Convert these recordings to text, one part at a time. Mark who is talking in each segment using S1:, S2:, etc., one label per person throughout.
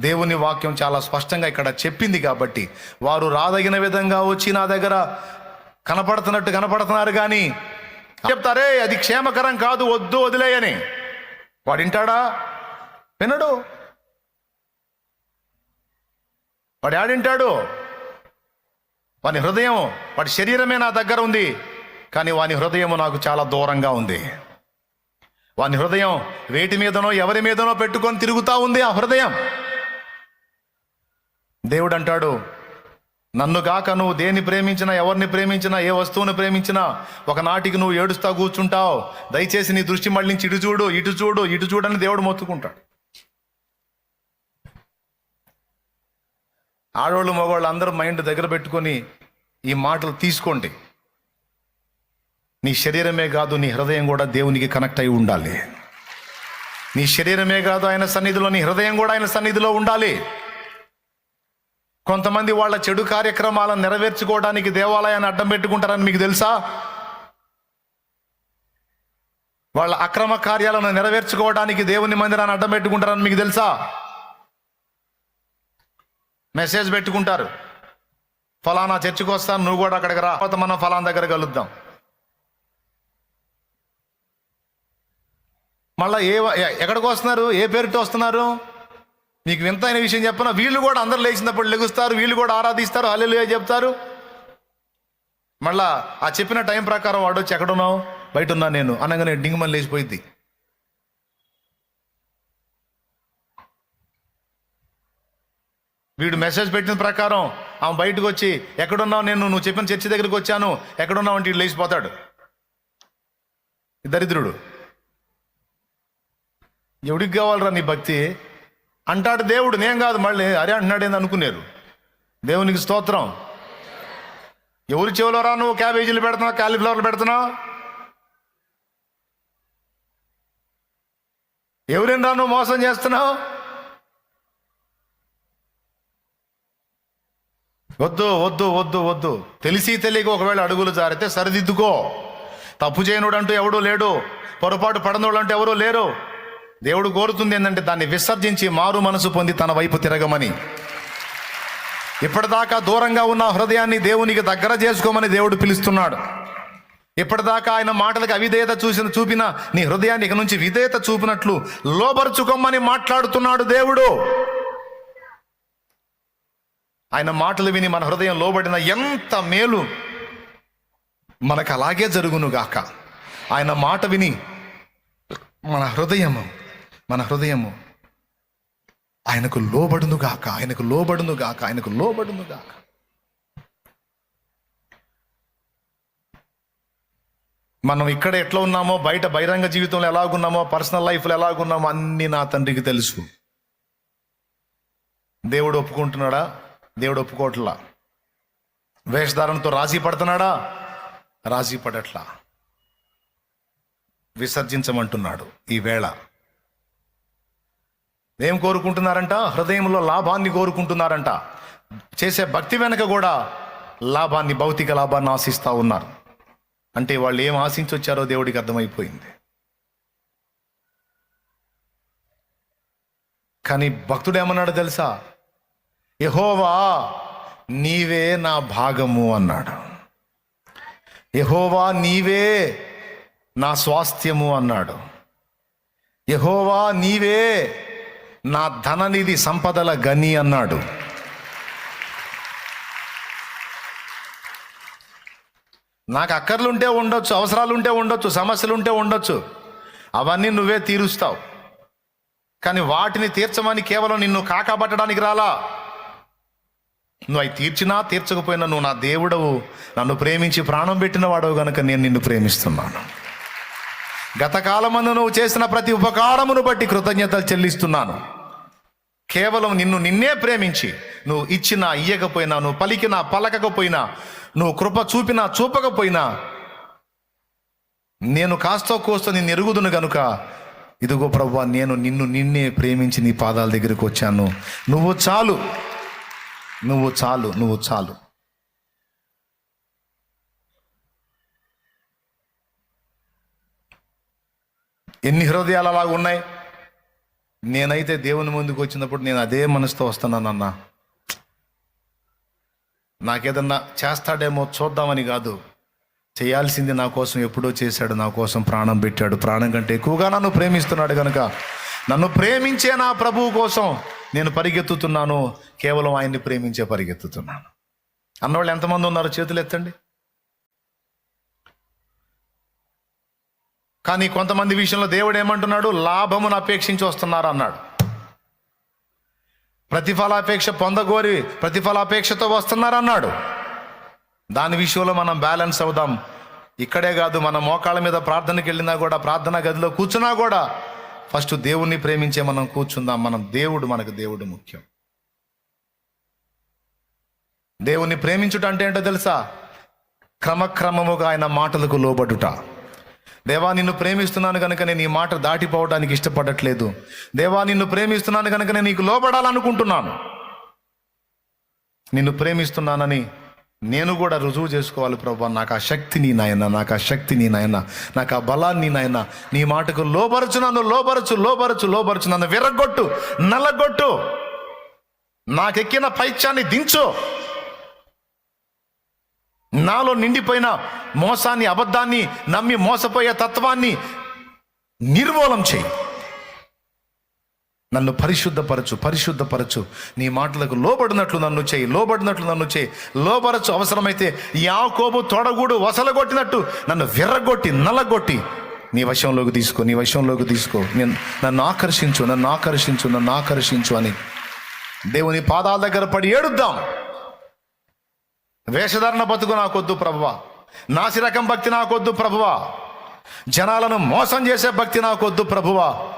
S1: దేవుని వాక్యం చాలా స్పష్టంగా ఇక్కడ చెప్పింది కాబట్టి వారు రాదగిన విధంగా వచ్చి నా దగ్గర కనపడుతున్నట్టు కనపడుతున్నారు కానీ చెప్తారే అది క్షేమకరం కాదు వద్దు వదిలేయని. వాడు వింటాడా? వినడు. వాడు ఆడింటాడు వాని హృదయం వాడి శరీరమే నా దగ్గర ఉంది కానీ వాని హృదయం నాకు చాలా దూరంగా ఉంది. వాని హృదయం వేటి మీదనో ఎవరి మీదనో పెట్టుకొని తిరుగుతూ ఉంది ఆ హృదయం. దేవుడు అంటాడు నన్ను నువ్వు దేన్ని ప్రేమించినా ఎవరిని ప్రేమించినా ఏ వస్తువుని ప్రేమించినా ఒకనాటికి నువ్వు ఏడుస్తా కూర్చుంటావు. దయచేసి నీ దృష్టి మళ్ళించి ఇటు చూడు ఇటు చూడు ఇటు చూడని దేవుడు మొత్తుకుంటాడు. ఆడవాళ్ళు మగవాళ్ళు అందరూ మైండ్ దగ్గర పెట్టుకొని ఈ మాటలు తీసుకోండి. నీ శరీరమే కాదు నీ హృదయం కూడా దేవునికి కనెక్ట్ అయి ఉండాలి. నీ శరీరమే కాదు ఆయన సన్నిధిలో నీ హృదయం కూడా ఆయన సన్నిధిలో ఉండాలి. కొంతమంది వాళ్ళ చెడు కార్యక్రమాలను నెరవేర్చుకోవడానికి దేవాలయాన్ని అడ్డం పెట్టుకుంటారని మీకు తెలుసా? వాళ్ళ అక్రమ కార్యాలను నెరవేర్చుకోవడానికి దేవుని మందిరాన్ని అడ్డం పెట్టుకుంటారని మీకు తెలుసా? మెసేజ్ పెట్టుకుంటారు. ఫలానా చర్చికి వస్తాను నువ్వు కూడా అక్కడికి రా. తర్వాత మనం ఫలానా దగ్గర కలుద్దాం. మళ్ళీ ఏ ఎక్కడికి వస్తున్నారు? ఏ పేరుతో వస్తున్నారు? మీకు వింతైన విషయం చెప్పిన? వీళ్ళు కూడా అందరు లేచినప్పుడు లెగుస్తారు వీళ్ళు కూడా ఆరాధిస్తారు హల్లెలూయా చెప్తారు. మళ్ళా ఆ చెప్పిన టైం ప్రకారం వాడు వచ్చి ఎక్కడున్నావు? బయట ఉన్నా నేను. అనగానే డింగమని లేచిపోయింది వీడు మెసేజ్ పెట్టిన ప్రకారం ఆమె బయటకు వచ్చి ఎక్కడున్నావు నేను? నువ్వు చెప్పిన చర్చి దగ్గరికి వచ్చాను. ఎక్కడున్నావు? అంటే వీడు లేచిపోతాడు. దరిద్రుడు. ఎవడికి కావాలరా నీ భక్తి? అంటాడు దేవుడు నేను కాదు మళ్ళీ అరే అంటున్నాడు అనుకున్నారు దేవునికి స్తోత్రం. ఎవరి చెవిలో రా నువ్వు? క్యాబేజీలు పెడుతున్నావు? కాలీఫ్లవర్లు పెడుతున్నావు? ఎవరిని రా నువ్వు మోసం చేస్తున్నావు? వద్దు వద్దు వద్దు వద్దు. తెలిసి తెలియక ఒకవేళ అడుగులు జారితే సరిదిద్దుకో. తప్పు చేయనుడు అంటూ ఎవడూ లేడు. పొరపాటు పడనోడు అంటూ ఎవరూ లేరు. దేవుడు కోరుతుంది ఏంటంటే దాన్ని విసర్జించి మారు మనసు పొంది తన వైపు తిరగమని. ఇప్పటిదాకా దూరంగా ఉన్న హృదయాన్ని దేవునికి దగ్గర చేసుకోమని దేవుడు పిలుస్తున్నాడు. ఇప్పటిదాకా ఆయన మాటలకు అవిధేయత చూసిన చూపిన నీ హృదయాన్ని ఇక నుంచి విధేయత చూపినట్లు లోబరుచుకోమని మాట్లాడుతున్నాడు దేవుడు. ఆయన మాటలు విని మన హృదయం లోబడిన ఎంత మేలు మనకు అలాగే జరుగును గాక ఆయన మాట విని మన హృదయము మన హృదయము ఆయనకు లోబడునుగాక ఆయనకు లోబడును గాక ఆయనకు లోబడునుగాక మనం ఇక్కడ ఎట్లా ఉన్నామో బయట బహిరంగ జీవితంలో ఎలాగున్నామో పర్సనల్ లైఫ్లో ఎలాగున్నామో అన్ని నా తండ్రికి తెలుసు. దేవుడు ఒప్పుకుంటున్నాడా? దేవుడు ఒప్పుకోవట్లా? వేషధారణతో రాజీ పడుతున్నాడా? రాజీ పడట్లా? విసర్జించమంటున్నాడు ఈ వేళ. ఏం కోరుకుంటున్నారంట హృదయంలో లాభాన్ని కోరుకుంటున్నారంట. చేసే భక్తి వెనక కూడా లాభాన్ని భౌతిక లాభాన్ని ఆశిస్తూ ఉన్నారు. అంటే వాళ్ళు ఏం ఆశించి వచ్చారో దేవుడికి అర్థమైపోయింది. కానీ భక్తుడు ఏమన్నాడు తెలుసా? యహోవా నీవే నా భాగము అన్నాడు. యహోవా నీవే నా స్వాస్థ్యము అన్నాడు. యహోవా నీవే నా ధననిధి సంపదల గని అన్నాడు. నాకు అక్కర్లుంటే ఉండొచ్చు అవసరాలు ఉంటే ఉండొచ్చు సమస్యలు ఉంటే ఉండొచ్చు. అవన్నీ నువ్వే తీరుస్తావు. కానీ వాటిని తీర్చమని కేవలం నిన్ను కాకబట్టడానికి రాలా? నువ్వు అవి తీర్చినా తీర్చకపోయినా నువ్వు నా దేవుడవు. నన్ను ప్రేమించి ప్రాణం పెట్టిన వాడవు గనుక నేను నిన్ను ప్రేమిస్తున్నాను. గతకాలమందు నువ్వు చేసిన ప్రతి ఉపకారమును బట్టి కృతజ్ఞతలు చెల్లిస్తున్నాను. కేవలం నిన్ను నిన్నే ప్రేమించి నువ్వు ఇచ్చినా ఇయ్యకపోయినా నువ్వు పలికినా పలకకపోయినా నువ్వు కృప చూపినా చూపకపోయినా నేను కాస్తో కోస్తో నిన్ను ఎరుగుదును గనుక ఇదిగో ప్రభు నేను నిన్ను నిన్నే ప్రేమించి నీ పాదాల దగ్గరికి వచ్చాను. నువ్వు చాలు. నువ్వు చాలు నువ్వు చాలు. ఎన్ని హృదయాలు అలా ఉన్నాయి? నేనైతే దేవుని ముందుకు వచ్చినప్పుడు నేను అదే మనసుతో వస్తున్నానన్నా. నాకేదన్నా చేస్తాడేమో చూద్దామని కాదు. చేయాల్సింది నా కోసం ఎప్పుడో చేశాడు నా కోసం ప్రాణం పెట్టాడు. ప్రాణం కంటే ఎక్కువగా నన్ను ప్రేమిస్తున్నాడు కనుక నన్ను ప్రేమించే నా ప్రభువు కోసం నేను పరిగెత్తుతున్నాను. కేవలం ఆయన్ని ప్రేమించే పరిగెత్తుతున్నాను. అన్నవాళ్ళు ఎంతమంది ఉన్నారు చేతులు ఎత్తండి కానీ కొంతమంది విషయంలో దేవుడు ఏమంటున్నాడు? లాభమును అపేక్షించి వస్తున్నారు అన్నాడు. ప్రతిఫలాపేక్ష పొందగోరి ప్రతిఫలాపేక్షతో వస్తున్నారు అన్నాడు. దాని విషయంలో మనం బ్యాలెన్స్ అవుదాం. ఇక్కడే కాదు మన మోకాళ్ళ మీద ప్రార్థనకి వెళ్ళినా కూడా ప్రార్థనా గదిలో కూర్చున్నా కూడా ఫస్ట్ దేవుణ్ణి ప్రేమించే మనం కూర్చుందాం. మనం దేవుడు మనకు దేవుడు ముఖ్యం. దేవుణ్ణి ప్రేమించుట అంటే ఏంటో తెలుసా? క్రమక్రమముగా ఆయన మాటలకు లోబడుట. దేవా నిన్ను ప్రేమిస్తున్నాను కనుక నేను ఈ మాట దాటిపోవడానికి ఇష్టపడట్లేదు. దేవా నిన్ను ప్రేమిస్తున్నాను కనుక నేను నీకు లోబడాలనుకుంటున్నాను. నిన్ను ప్రేమిస్తున్నానని నేను కూడా రుజువు చేసుకోవాలి ప్రభా. నాకు ఆ శక్తి నీ నాయన నాకు ఆ శక్తి నీ నాయన నాకు ఆ బలాన్ని నాయన. నీ మాటకు లోపరచు నన్ను లోపరచు లోపరచు లోపరచు నన్ను విరగొట్టు నల్లగొట్టు. నాకెక్కిన పైత్యాన్ని దించు. నాలో నిండిపోయిన మోసాన్ని అబద్ధాన్ని నమ్మి మోసపోయే తత్వాన్ని నిర్మూలం చేయి. నన్ను పరిశుద్ధపరచు పరిశుద్ధపరచు. నీ మాటలకు లోబడినట్లు నన్ను చేయి లోబడినట్లు నన్ను చేయి. లోబరచు అవసరమైతే యాకోబు తొడగూడు వసలగొట్టినట్టు నన్ను విర్రగొట్టి నల్లగొట్టి నీ వశంలోకి తీసుకో నీ వశంలోకి తీసుకో. నేను నన్ను ఆకర్షించు నన్ను ఆకర్షించు నన్ను ఆకర్షించు అని దేవుని పాదాల దగ్గర పడి ఏడుద్దాం. వేషధారణ బతుకు నాకొద్దు ప్రభువా. నాసిరకం భక్తి నాకొద్దు ప్రభువా. జనాలను మోసం చేసే భక్తి నాకొద్దు ప్రభువా.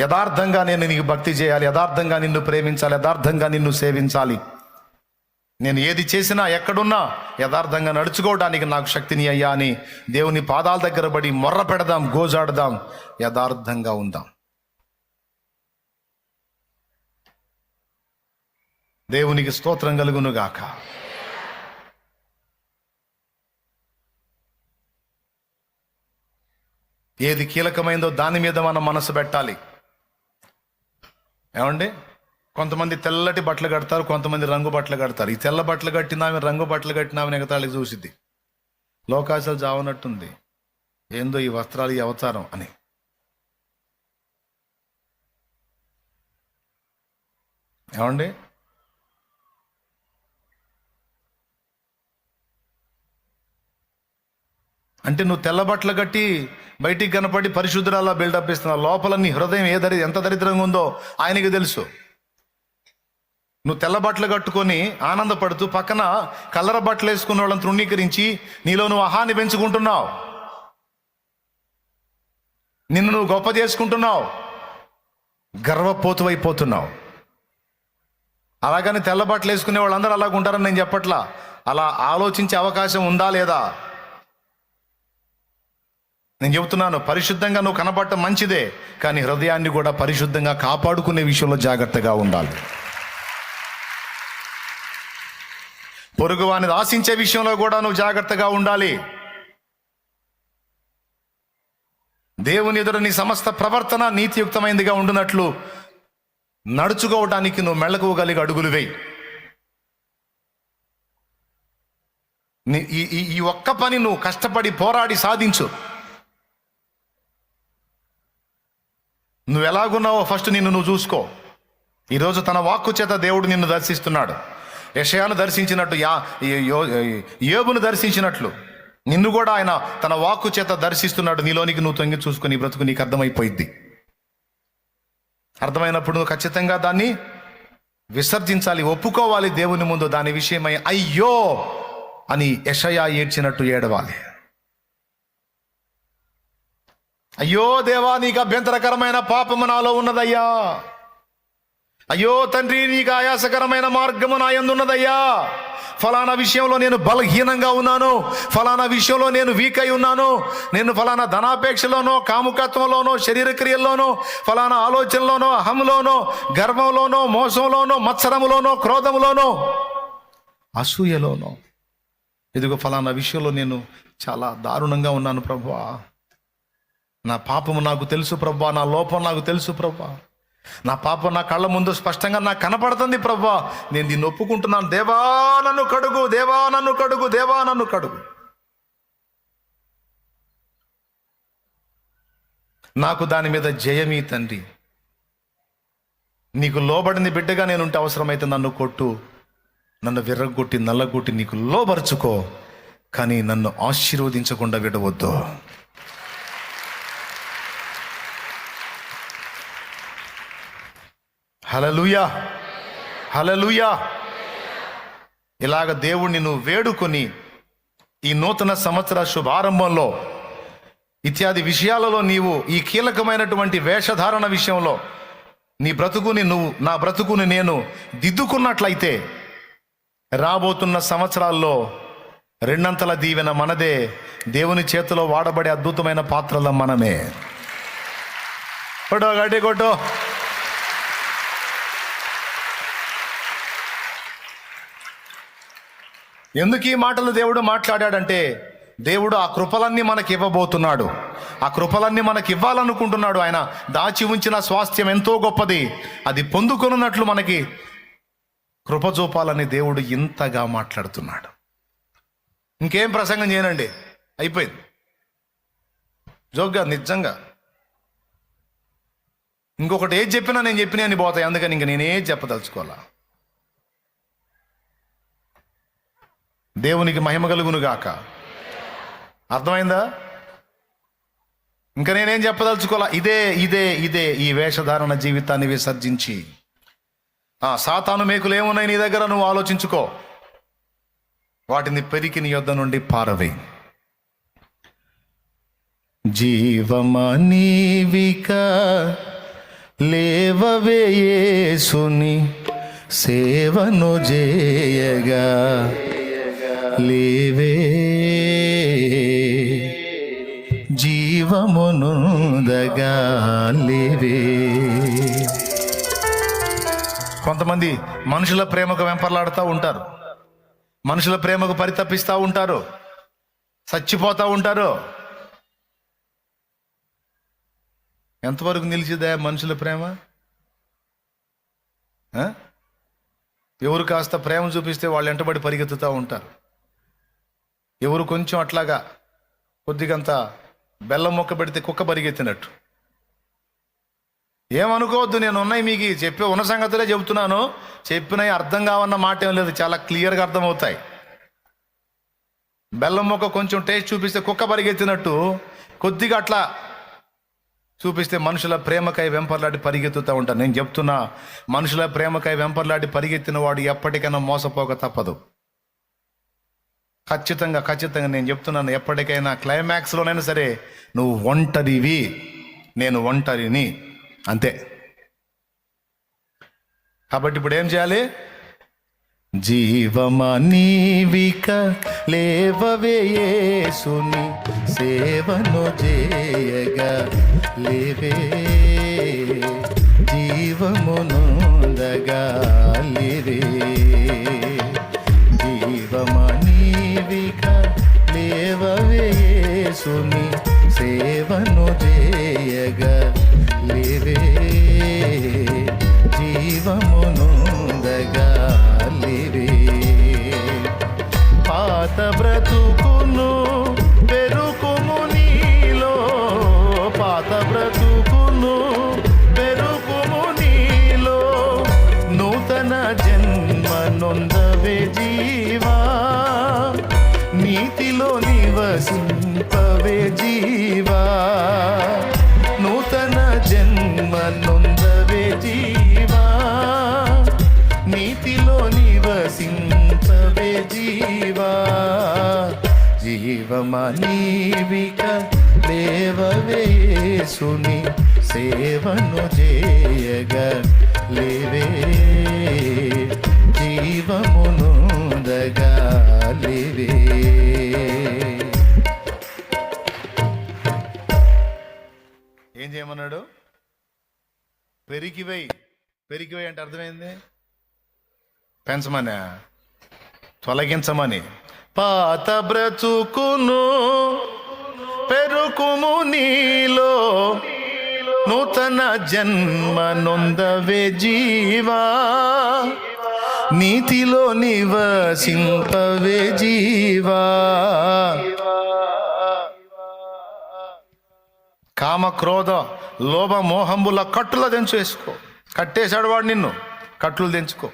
S1: యథార్థంగా నేను నీకు భక్తి చేయాలి యథార్థంగా నిన్ను ప్రేమించాలి యథార్థంగా నిన్ను సేవించాలి. నేను ఏది చేసినా ఎక్కడున్నా యథార్థంగా నడుచుకోవడానికి నాకు శక్తిని అయ్యా అని దేవుని పాదాల దగ్గర పడి మొర్ర పెడదాం గోజాడదాం యథార్థంగా ఉందాం. దేవునికి స్తోత్రం కలుగును ఏది కీలకమైందో దాని మీద మనం మనసు పెట్టాలి. ఏమండి? కొంతమంది తెల్లటి బట్టలు కడతారు కొంతమంది రంగు బట్టలు కడతారు. ఈ తెల్ల బట్టలు కట్టినామె రంగు బట్టలు కట్టినామె ఎగతాళికి చూసిద్ది. లోకాశలు జావనట్టుంది ఏందో ఈ వస్త్రాలు ఈ అవతారం అని. ఏమండి? అంటే నువ్వు తెల్ల బట్టలు కట్టి బయటికి కనపడి పరిశుద్ధరాలా బిల్డప్ ఇస్తున్నావు. లోపల నీ హృదయం ఏ దరి ఎంత దరిద్రంగా ఉందో ఆయనకి తెలుసు. నువ్వు తెల్ల బట్టలు కట్టుకొని ఆనందపడుతూ పక్కన కలర బట్టలు వేసుకున్న వాళ్ళని తృణీకరించి నీలో నువ్వు అహాన్ని పెంచుకుంటున్నావు. నిన్ను నువ్వు గొప్ప చేసుకుంటున్నావు. గర్వపోతువైపోతున్నావు. అలాగని తెల్ల బట్టలు వేసుకునే వాళ్ళందరూ అలాగ ఉంటారని నేను చెప్పట్లా. అలా ఆలోచించే అవకాశం ఉందా లేదా? నేను చెబుతున్నాను పరిశుద్ధంగా నువ్వు కనపడటం మంచిదే కానీ హృదయాన్ని కూడా పరిశుద్ధంగా కాపాడుకునే విషయంలో జాగ్రత్తగా ఉండాలి. పొరుగువాని ఆశించే విషయంలో కూడా నువ్వు జాగ్రత్తగా ఉండాలి. దేవుని ఎదుట నీ సమస్త ప్రవర్తన నీతియుక్తమైనదిగా ఉండునట్లు నడుచుకోవటానికి నువ్వు మెళకువగలిగి అడుగులు వేయి. ఈ- ఈ ఒక్క పని నువ్వు కష్టపడి పోరాడి సాధించు. నువ్వు ఎలాగున్నావో ఫస్ట్ నిన్ను నువ్వు చూసుకో. ఈరోజు తన వాక్కు చేత దేవుడు నిన్ను దర్శిస్తున్నాడు. యషయాను దర్శించినట్టు యా యో- యోబును దర్శించినట్లు. నిన్ను కూడా ఆయన తన వాక్కు చేత దర్శిస్తున్నాడు. నీలోనికి నువ్వు తొంగి చూసుకుని బ్రతుకు నీకు అర్థమైపోయింది అర్థమైనప్పుడు నువ్వు ఖచ్చితంగా దాన్ని విసర్జించాలి ఒప్పుకోవాలి దేవుని ముందు. దాని విషయమై అయ్యో! అని యషయా ఏడ్చినట్టు ఏడవాలి. అయ్యో దేవా నీకు అభ్యంతరకరమైన పాపము నాలో ఉన్నదయ్యా. అయ్యో తండ్రి నీకు ఆయాసకరమైన మార్గము నా ఎందున్నదయ్యా ఫలానా విషయంలో నేను బలహీనంగా ఉన్నాను. ఫలానా విషయంలో నేను వీక్ అయి ఉన్నాను. నేను ఫలానా ధనాపేక్షలోనో కాముకత్వంలోనో శరీర క్రియల్లోనో ఫలానా ఆలోచనలోనో అహంలోనో గర్వంలోనో మోసంలోనో మత్సరములోనో క్రోధములోనో అసూయలోనో. ఇదిగో ఫలానా విషయంలో నేను చాలా దారుణంగా ఉన్నాను ప్రభువా. నా పాపము నాకు తెలుసు ప్రభా నా లోపం నాకు తెలుసు ప్రభా. నా పాపం నా కళ్ళ ముందు స్పష్టంగా నాకు కనపడుతుంది ప్రభా. నేను దీన్ని ఒప్పుకుంటున్నాను. దేవా నన్ను కడుగు దేవా నన్ను కడుగు దేవా నన్ను కడుగు. నాకు దాని మీద జయమీ తండ్రి. నీకు లోబడిన బిడ్డగా నేనుంటే అవసరమైతే నన్ను కొట్టు. నన్ను విర్రగొట్టి నల్లగొట్టి నీకు లోబరుచుకో. కానీ నన్ను ఆశీర్వదించకుండా విడవద్దు. హలలుయా హలలుయా ఇలాగ దేవుణ్ణి నువ్వు వేడుకొని ఈ నూతన సంవత్సర శుభారంభంలో ఇత్యాది విషయాలలో నీవు ఈ కీలకమైనటువంటి వేషధారణ విషయంలో నీ బ్రతుకుని నువ్వు నా బ్రతుకుని నేను దిద్దుకున్నట్లయితే రాబోతున్న సంవత్సరాల్లో రెండంతల దీవెన మనదే దేవుని చేతిలో వాడబడే అద్భుతమైన పాత్రల మనమే. కొట్టో గడ్డి కొట్టో ఎందుకు ఈ మాటలు దేవుడు మాట్లాడాడంటే దేవుడు ఆ కృపలన్నీ మనకి ఇవ్వబోతున్నాడు. ఆ కృపలన్నీ మనకి ఇవ్వాలనుకుంటున్నాడు. ఆయన దాచి ఉంచిన స్వాస్థ్యం ఎంతో గొప్పది. అది పొందుకొనున్నట్లు మనకి కృపజోపాలని దేవుడు ఇంతగా మాట్లాడుతున్నాడు. ఇంకేం ప్రసంగం చేయనండి? అయిపోయింది. జోగ్గా నిజంగా. ఇంకొకటి ఏది చెప్పినా నేను చెప్పినా అని పోతాయి. అందుకని ఇంక నేనేం చెప్పదలుచుకోవాలా? దేవునికి మహిమ కలుగునుగాక అర్థమైందా? ఇంకా నేనేం చెప్పదలుచుకోవాలా ఇదే ఇదే ఇదే ఈ వేషధారణ జీవితాన్ని విసర్జించి. ఆ సాతాను మేకులు ఏమున్నాయి నీ దగ్గర? నువ్వు ఆలోచించుకో. వాటిని పెరికి నీ యొద్ద నుండి పారవే. జీవమనీవిక లేవవేయేసుని సేవను చేయగా లేవే. జీవమును లేవే. కొంతమంది మనుషుల ప్రేమకు వెంపర్లాడుతూ ఉంటారు. మనుషుల ప్రేమకు పరితపిస్తూ ఉంటారు. చచ్చిపోతూ ఉంటారు. ఎంతవరకు నిలిచిదే మనుషుల ప్రేమ? ఎవరు కాస్త ప్రేమ చూపిస్తే వాళ్ళు వెంటబడి పరిగెత్తుతూ ఉంటారు. ఎవరు కొంచెం అట్లాగా కొద్దిగంత బెల్లం మొక్క పెడితే కుక్క పరిగెత్తినట్టు. ఏమనుకోవద్దు నేను ఉన్నాయి మీకు చెప్పే ఉన్న సంగతులే చెబుతున్నాను. చెప్పినవి అర్థం కావన్న మాట ఏం లేదు చాలా క్లియర్గా అర్థమవుతాయి. బెల్లం మొక్క కొంచెం టేస్ట్ చూపిస్తే కుక్క పరిగెత్తినట్టు కొద్దిగా అట్లా చూపిస్తే మనుషుల ప్రేమకై వెంపర్లాడి పరిగెత్తుతూ ఉంటాను నేను చెప్తున్నా మనుషుల ప్రేమకై వెంపర్లాడి పరిగెత్తిన వాడు ఎప్పటికైనా మోసపోక తప్పదు. ఖచ్చితంగా ఖచ్చితంగా నేను చెప్తున్నాను ఎప్పటికైనా క్లైమాక్స్లోనైనా సరే నువ్వు ఒంటరివి నేను ఒంటరిని అంతే. కాబట్టి ఇప్పుడు ఏం చేయాలి? జీవమనీవిక లేవవేయేసుని సేవను చేయగా లేవే. జీవమునుందగా లేవే. లేవవేయేసుని సేవను చేయగా జీవమనీవిక దేవవేసుని సేవను చేయగ లేవే. జీవమునుదగా లేవే. ఏం చేయమన్నాడు? పెరిగివేయి పెరిగివేయి అంటే అర్థమైంది? పెంచమని తొలగించమని. పాత బ్రతుకును పెరుకుము నీలో. నూతన జన్మ నొందవే జీవా. నీతిలో నివసింపవే జీవా. కామ క్రోధ లోభ మోహంబుల కట్టుల తెంచు వేసుకో కట్టేశాడు వాడు నిన్ను. కట్లు తెంచుకో.